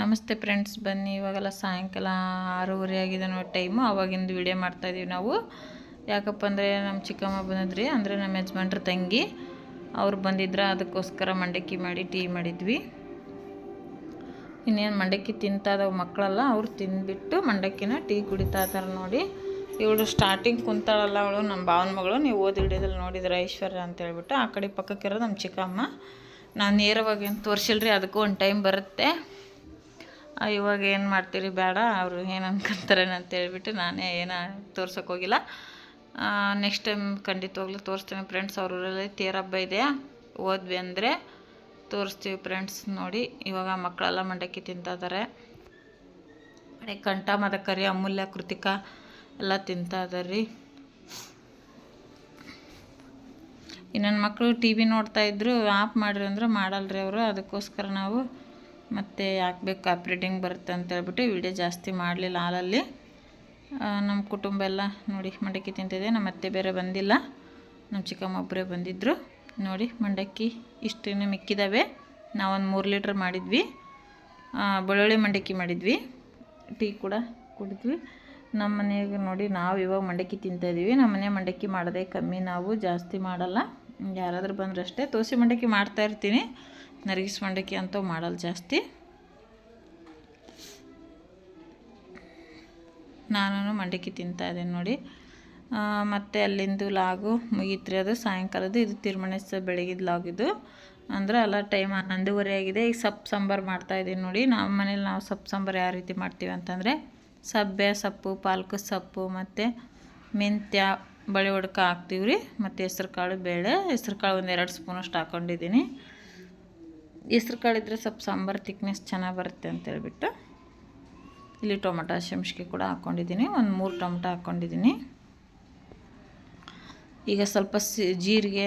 ನಮಸ್ತೆ ಫ್ರೆಂಡ್ಸ್, ಬನ್ನಿ. ಇವಾಗೆಲ್ಲ ಸಾಯಂಕಾಲ ಆರೂವರೆ ಆಗಿದೆ ನೋಡಿ ಟೈಮು. ಅವಾಗಿಂದ ವಿಡಿಯೋ ಮಾಡ್ತಾಯಿದ್ದೀವಿ ನಾವು. ಯಾಕಪ್ಪ ಅಂದರೆ ನಮ್ಮ ಚಿಕ್ಕಮ್ಮ ಬಂದಿದ್ರಿ. ಅಂದರೆ ನಮ್ಮ ಯಜಮಾನ್ರ ತಂಗಿ. ಅವ್ರು ಬಂದಿದ್ರೆ ಅದಕ್ಕೋಸ್ಕರ ಮಂಡಕ್ಕಿ ಮಾಡಿ, ಟೀ ಮಾಡಿದ್ವಿ. ಇನ್ನೇನು ಮಂಡಕ್ಕಿ ತಿಂತಾ ಇದಾವೆ ಮಕ್ಕಳೆಲ್ಲ, ಅವ್ರು ತಿಂದ್ಬಿಟ್ಟು ಮಂಡಕ್ಕಿನ ಟೀ ಕುಡಿತಾ ನೋಡಿ. ಇವಳು ಸ್ಟಾರ್ಟಿಂಗ್ ಕುಂತಾಳಲ್ಲ ಅವಳು, ನಮ್ಮ ಭಾವನ ಮಗಳು. ನೀವು ಓದಿ ಹಿಡಿಯೋದಲ್ಲಿ ನೋಡಿದ್ರೆ ಐಶ್ವರ್ಯ ಅಂತ ಹೇಳ್ಬಿಟ್ಟು. ಆ ಕಡೆ ಪಕ್ಕಕ್ಕಿರೋದು ನಮ್ಮ ಚಿಕ್ಕಮ್ಮ. ನಾನು ನೇರವಾಗಿ ಏನು ತೋರಿಸಿಲ್ರಿ, ಅದಕ್ಕೂ ಒಂದು ಟೈಮ್ ಬರುತ್ತೆ. ಇವಾಗ ಏನು ಮಾಡ್ತೀರಿ? ಬೇಡ, ಅವರು ಏನು ಅನ್ಕೊಂತಾರೆ ಅಂತ ಹೇಳ್ಬಿಟ್ಟು ನಾನೇ ಏನು ತೋರ್ಸೋಕೆ ಹೋಗಿಲ್ಲ. ನೆಕ್ಸ್ಟ್ ಟೈಮ್ ಖಂಡಿತವಾಗ್ಲೂ ತೋರಿಸ್ತೀನಿ ಫ್ರೆಂಡ್ಸ್ ಅವ್ರ ಊರಲ್ಲಿ ತೇರ್ ಹಬ್ಬ ಇದೆ. ಓದ್ವಿ ಅಂದರೆ ತೋರಿಸ್ತೀವಿ ಫ್ರೆಂಡ್ಸ್ ನೋಡಿ. ಇವಾಗ ಮಕ್ಕಳೆಲ್ಲ ಮಂಡಕ್ಕಿ ತಿಂತಾ ಇದ್ದಾರೆ ಕಡೆ ಕಂಠ, ಮದಕರಿ, ಅಮೂಲ್ಯ, ಕೃತಿಕ ಎಲ್ಲ ತಿಂತಾ ಇದ್ದಾರೆ ರೀ ಇನ್ನೊಂದು ಮಕ್ಕಳು ಟಿ ವಿ ನೋಡ್ತಾಯಿದ್ರು ಆಪ್ ಮಾಡ್ರಿ ಅಂದ್ರೆ ಮಾಡಲ್ರಿ ಅವರು. ಅದಕ್ಕೋಸ್ಕರ ನಾವು ಮತ್ತೆ ಬೇಕು ಆಪ್ರೇಟಿಂಗ್ ಬರುತ್ತೆ ಅಂತ ವೀಡಿಯೋ ಜಾಸ್ತಿ ಮಾಡಲಿಲ್ಲ ಹಾಲಲ್ಲಿ. ನಮ್ಮ ಕುಟುಂಬ ಎಲ್ಲ ನೋಡಿ ಮಂಡಕ್ಕಿ ತಿಂತಿದೆ ನಮ್ಮ ಅತ್ತೆ ಬೇರೆ ಬಂದಿಲ್ಲ. ನಮ್ಮ ಚಿಕ್ಕಮ್ಮ ಒಬ್ಬರೇ ಬಂದಿದ್ದರು ನೋಡಿ ಮಂಡಕ್ಕಿ ಇಷ್ಟೇನು ಮಿಕ್ಕಿದ್ದಾವೆ ನಾವೊಂದು ಮೂರು ಲೀಟ್ರ್ ಮಾಡಿದ್ವಿ. ಬೆಳ್ಳುಳ್ಳಿ ಮಂಡಕ್ಕಿ ಮಾಡಿದ್ವಿ. ಟೀ ಕೂಡ ಕುಡಿದ್ವಿ. ನಮ್ಮ ಮನೆಯಾಗ ನೋಡಿ ನಾವು ಇವಾಗ ಮಂಡಕ್ಕಿ ತಿಂತಾಯಿದ್ದೀವಿ ನಮ್ಮ ಮನೆ ಮಂಡಕ್ಕಿ ಮಾಡೋದೇ ಕಮ್ಮಿ. ನಾವು ಜಾಸ್ತಿ ಮಾಡಲ್ಲ. ಯಾರಾದರೂ ಬಂದ್ರಷ್ಟೇ ತೋಸಿ ಮಂಡಕ್ಕಿ ಮಾಡ್ತಾ ಇರ್ತೀನಿ. ನರಗಿಸ್ ಮಂಡಕ್ಕಿ ಅಂತೂ ಮಾಡಲ್ಲ ಜಾಸ್ತಿ. ನಾನು ಮಂಡಕ್ಕಿ ತಿಂತಾ ಇದ್ದೀನಿ ನೋಡಿ. ಮತ್ತು ಅಲ್ಲಿಂದು ಲಾಗು ಮುಗೀತ್ರಿ ಅದು. ಸಾಯಂಕಾಲದ್ದು ಇದು ತಿರುಮಣಸ ಬೆಳಗಿದ ಲಾಗ್ ಇದು. ಅಂದ್ರೆ ಎಲ್ಲ ಟೈಮ್ ಹನ್ನೊಂದುವರೆ ಆಗಿದೆ. ಈಗ ಸೊಪ್ಪು ಸಾಂಬಾರು ಮಾಡ್ತಾಯಿದ್ದೀನಿ ನೋಡಿ. ನಮ್ಮ ಮನೇಲಿ ನಾವು ಸೊಪ್ಪು ಸಾಂಬಾರು ಯಾವ ರೀತಿ ಮಾಡ್ತೀವಿ ಅಂತಂದರೆ, ಸಬ್ಬೆ, ಸೊಪ್ಪು, ಪಾಲಕ್ ಸೊಪ್ಪು, ಮತ್ತು ಮೆಂತ್ಯ, ಬಳೆ ಒಡ್ಕ ಹಾಕ್ತೀವಿ ರೀ ಮತ್ತು ಹೆಸ್ರು ಕಾಳು ಬೇಳೆ. ಹೆಸ್ರು ಕಾಳು ಒಂದು ಎರಡು ಸ್ಪೂನಷ್ಟು ಹಾಕ್ಕೊಂಡಿದ್ದೀನಿ ಹೆಸ್ರು ಕಾಳಿದ್ರೆ ಸ್ವಲ್ಪ ಸಾಂಬಾರು ತಿಕ್ನೆಸ್ ಚೆನ್ನಾಗಿ ಬರುತ್ತೆ ಅಂತೇಳ್ಬಿಟ್ಟು ಇಲ್ಲಿ ಟೊಮೊಟೊ ಹಸಿಮೆಣ್ಸಿಗೆ ಕೂಡ ಹಾಕ್ಕೊಂಡಿದ್ದೀನಿ. ಒಂದು ಮೂರು ಟೊಮೊಟೊ ಹಾಕ್ಕೊಂಡಿದ್ದೀನಿ. ಈಗ ಸ್ವಲ್ಪ ಜೀರಿಗೆ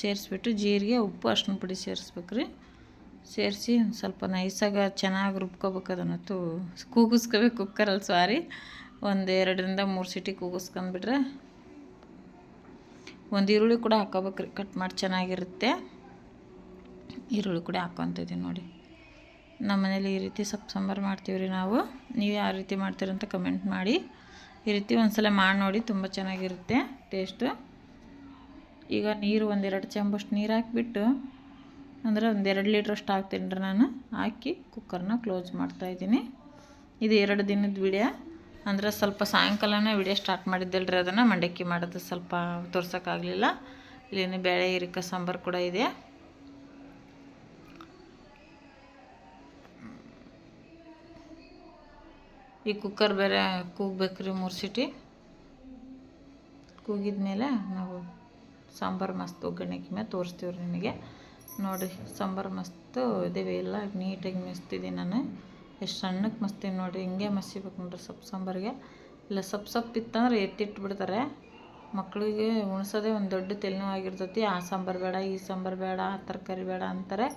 ಸೇರಿಸ್ಬಿಟ್ಟು, ಜೀರಿಗೆ, ಉಪ್ಪು ಅರ್ಶಿನ ಪುಡಿ ಸೇರಿಸ್ಬೇಕ್ರಿ. ಸೇರಿಸಿ ಸ್ವಲ್ಪ ನೈಸಾಗಿ ಚೆನ್ನಾಗಿ ರುಬ್ಕೋಬೇಕು ಅದನ್ನು ತು ಕೂಗಿಸ್ಕೋಬೇಕು ಕುಕ್ಕರಲ್ಲಿ, ಸಾರಿ. ಒಂದು ಎರಡರಿಂದ ಮೂರು ಸಿಟಿ ಕೂಗಿಸ್ಕೊಂಡ್ಬಿಟ್ರೆ ಒಂದು ಈರುಳ್ಳಿ ಕೂಡ ಹಾಕೋಬೇಕ್ರಿ ಕಟ್ ಮಾಡಿ ಚೆನ್ನಾಗಿರುತ್ತೆ. ಈರುಳ್ಳಿ ಕೂಡ ಹಾಕ್ಕೊತಿದ್ದೀನಿ ನೋಡಿ. ನಮ್ಮ ಮನೇಲಿ ಈ ರೀತಿ ಸೊಪ್ಪು ಸಾಂಬಾರು ಮಾಡ್ತೀವಿ ರೀ ನಾವು. ನೀವು ಯಾವ ರೀತಿ ಮಾಡ್ತೀರಂತ ಕಮೆಂಟ್ ಮಾಡಿ. ಈ ರೀತಿ ಒಂದ್ಸಲ ಮಾಡಿ ನೋಡಿ, ತುಂಬ ಚೆನ್ನಾಗಿರುತ್ತೆ ಟೇಸ್ಟು ಈಗ ನೀರು ಒಂದೆರಡು ಚಂಬಷ್ಟು ನೀರು ಹಾಕಿಬಿಟ್ಟು, ಅಂದರೆ ಒಂದು ಎರಡು ಲೀಟ್ರಷ್ಟು ಹಾಕ್ತೀನಿ ರೀ ನಾನು. ಹಾಕಿ ಕುಕ್ಕರ್ನ ಕ್ಲೋಸ್ ಮಾಡ್ತಾಯಿದ್ದೀನಿ ಇದು ಎರಡು ದಿನದ ವಿಡಿಯೋ. ಅಂದರೆ ಸ್ವಲ್ಪ ಸಾಯಂಕಾಲನೇ ವಿಡಿಯೋ ಸ್ಟಾರ್ಟ್ ಮಾಡಿದ್ದೆಲ್ಲ ರೀ ಅದನ್ನು. ಮಂಡಕ್ಕಿ ಮಾಡೋದು ಸ್ವಲ್ಪ ತೋರ್ಸೋಕ್ಕಾಗಲಿಲ್ಲ. ಇಲ್ಲಿ ಬೇಳೆ ಇರಿಕ ಸಾಂಬಾರು ಕೂಡ ಇದೆ. ಈ ಕುಕ್ಕರ್ ಬೇರೆ ಕೂಗ್ಬೇಕ್ರಿ ಮೂರು ಸಿಟಿ. ಕೂಗಿದ್ಮೇಲೆ ನಾವು ಸಾಂಬಾರು ಮಸ್ತ್ ಒಗ್ಗರಣೆಗೆ ಮೇಲೆ ತೋರಿಸ್ತೀವಿ ರೀ ನಿಮಗೆ. ನೋಡಿ, ಸಾಂಬಾರು ಮಸ್ತು ಇದೇವೆ, ಎಲ್ಲ ನೀಟಾಗಿ ಮೆಸ್ತಿದ್ದೀನಿ ನಾನು. ಎಷ್ಟು ಸಣ್ಣಕ್ಕೆ ಮಸ್ತೀನಿ ನೋಡಿರಿ ಹಿಂಗೆ ಮಸಿಬೇಕು ನೋಡ್ರಿ ಸೊಪ್ಪು ಸಾಂಬಾರಿಗೆ. ಇಲ್ಲ, ಸೊಪ್ಪು ಸೊಪ್ಪು ಇತ್ತಂದ್ರೆ ಎತ್ತಿಟ್ಟು ಬಿಡ್ತಾರೆ ಮಕ್ಕಳಿಗೆ ಉಣಿಸೋದೇ ಒಂದು ದೊಡ್ಡ ತೆಲೆನೋವಾಗಿರ್ತೈತಿ ಆ ಸಾಂಬಾರು ಬೇಡ, ಈ ಸಾಂಬಾರು ಬೇಡ, ಆ ತರಕಾರಿ ಬೇಡ ಅಂತಾರೆ.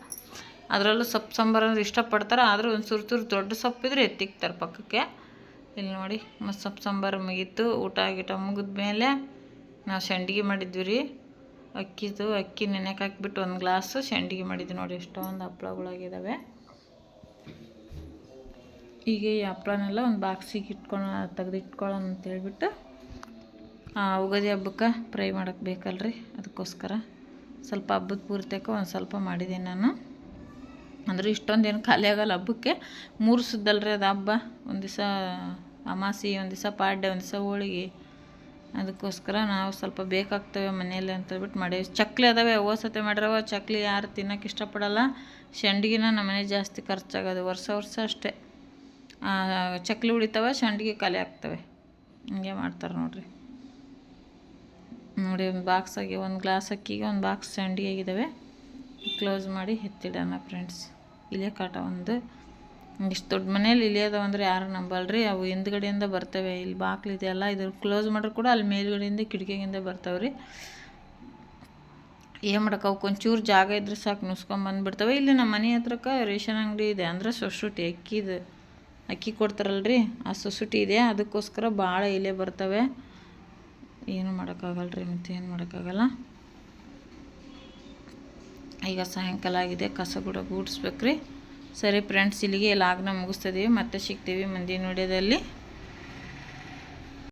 ಅದರಲ್ಲೂ ಸೊಪ್ಪು ಸಾಂಬಾರು ಅಂದ್ರೆ ಇಷ್ಟಪಡ್ತಾರೆ, ಆದರೂ ಒಂದು ಸುರು ಸುರು ದೊಡ್ಡ ಸೊಪ್ಪಿದ್ರೆ ಎತ್ತಿಕ್ತಾರೆ ಪಕ್ಕಕ್ಕೆ. ಇಲ್ಲಿ ನೋಡಿ ಮತ್ತು ಸೊಪ್ಪು ಸಾಂಬಾರು ಮುಗೀತು, ಊಟ ಗೀಟ ಮುಗಿದ್ಮೇಲೆ ನಾವು ಸಂಡಿಗೆ ಮಾಡಿದ್ವಿ ರೀ. ಅಕ್ಕಿದು, ಅಕ್ಕಿ ನೆನೆಗೆ ಹಾಕ್ಬಿಟ್ಟು ಒಂದು ಗ್ಲಾಸು ಸಂಡಿಗೆ ಮಾಡಿದ್ವಿ ನೋಡಿ, ಎಷ್ಟೊಂದು ಹಪ್ಪಳಗಳಾಗಿದ್ದಾವೆ ಈಗ ಈ ಹಪ್ಪಳನೆಲ್ಲ ಒಂದು ಬಾಕ್ಸಿಗೆ ಇಟ್ಕೊಳ ತೆಗೆದಿಟ್ಕೊಳ್ಳೋಣ ಅಂತ ಹೇಳ್ಬಿಟ್ಟು ಉಗದಿ ಹಬ್ಬಕ್ಕೆ ಫ್ರೈ ಮಾಡೋಕ್ಕೆ ಬೇಕಲ್ರಿ, ಅದಕ್ಕೋಸ್ಕರ. ಸ್ವಲ್ಪ ಹಬ್ಬದ ಪೂರ್ತಿಯಕ್ಕೆ ಒಂದು ಸ್ವಲ್ಪ ಮಾಡಿದ್ದೀನಿ ನಾನು. ಅಂದ್ರೆ ಏನು ಖಾಲಿ ಆಗಲ್ಲ ಹಬ್ಬಕ್ಕೆ. ಮೂರು ಸುದ್ದಲ್ರಿ ಅದು ಹಬ್ಬ. ಒಂದು ದಿವಸ ಅಮಾಸಿ, ಒಂದು ದಿವಸ ಪಾಡ್ಯ, ಒಂದು ದಿವಸ ಹೋಳಿಗೆ. ಅದಕ್ಕೋಸ್ಕರ ನಾವು ಸ್ವಲ್ಪ ಬೇಕಾಗ್ತವೆ ಮನೆಯಲ್ಲಿ ಅಂತ ಹೇಳ್ಬಿಟ್ಟು ಮಾಡೀವಿ. ಚಕ್ಲಿ ಅದಾವೆ ಸತಿ ಮಾಡಿರವ. ಚಕ್ಲಿ ಯಾರು ತಿನ್ನೋಕೆ ಇಷ್ಟಪಡಲ್ಲ. ಸಂಡಿಗೆನ ನಮ್ಮ ಮನೆ ಜಾಸ್ತಿ ಖರ್ಚಾಗೋದು. ವರ್ಷ ವರ್ಷ ಅಷ್ಟೇ. ಚಕ್ಲಿ ಉಳಿತಾವೆ ಸಂಡಿಗೆ ಖಾಲಿ ಆಗ್ತವೆ. ಹಿಂಗೆ ಮಾಡ್ತಾರೆ ನೋಡಿರಿ. ನೋಡಿ, ಒಂದು ಬಾಕ್ಸಾಗಿ ಒಂದು ಗ್ಲಾಸ್ ಅಕ್ಕಿಗೆ ಒಂದು ಬಾಕ್ಸ್ ಸಂಡಿಗೆ ಆಗಿದ್ದಾವೆ ಕ್ಲೋಸ್ ಮಾಡಿ ಎತ್ತಿಡೋಣ ಫ್ರೆಂಡ್ಸ್ ಇಲ್ಲೇ ಕಾಟ ಒಂದು ಇಷ್ಟು ದೊಡ್ಡ ಮನೇಲಿ ಇಲಿ ಅದಾವ ಅಂದ್ರೆ ಯಾರು ನಂಬಲ್ರಿ? ಅವು ಹಿಂದ್ಗಡೆಯಿಂದ ಬರ್ತವೆ. ಇಲ್ಲಿ ಬಾಕ್ಲು ಇದೆಯಲ್ಲ ಇದ್ರ ಕ್ಲೋಸ್ ಮಾಡ್ರೆ ಕೂಡ ಅಲ್ಲಿ ಮೇಲ್ಗಡೆಯಿಂದ ಕಿಟಕಿಯಿಂದ ಬರ್ತಾವೆ ರೀ ಏನು ಅವಕ್ಕೆ ಒಂಚೂರು ಜಾಗ ಇದ್ರೆ ಸಾಕು ನುಸ್ಕೊಂಬಂದ್ಬಿಡ್ತವೆ ಇಲ್ಲಿ ನಮ್ಮ ಮನೆ ಹತ್ರಕ್ಕೆ ರೇಷನ್ ಅಂಗಡಿ ಇದೆ ಅಂದರೆ ಸೊಸುಟಿ, ಅಕ್ಕಿದು. ಅಕ್ಕಿ ಕೊಡ್ತಾರಲ್ರಿ, ಆ ಸೊಸುಟಿ ಇದೆ. ಅದಕ್ಕೋಸ್ಕರ ಭಾಳ ಇಲೆ ಬರ್ತವೆ. ಏನು ಮಾಡೋಕ್ಕಾಗಲ್ಲ ರೀ ಮತ್ತು, ಏನು ಮಾಡೋಕ್ಕಾಗಲ್ಲ. ಈಗ ಸಾಯಂಕಾಲ ಆಗಿದೆ, ಕಸ ಕೂಡ ಗೂಡಿಸ್ಬೇಕ್ರಿ. ಸರಿ ಫ್ರೆಂಡ್ಸ್ ಇಲ್ಲಿಗೆ ಲಾಗ್ನ ಮುಗಿಸ್ತಿದ್ದೀವಿ ಮತ್ತೆ ಸಿಗ್ತೀವಿ ಮುಂದಿನ ವಿಡಿಯೋದಲ್ಲಿ.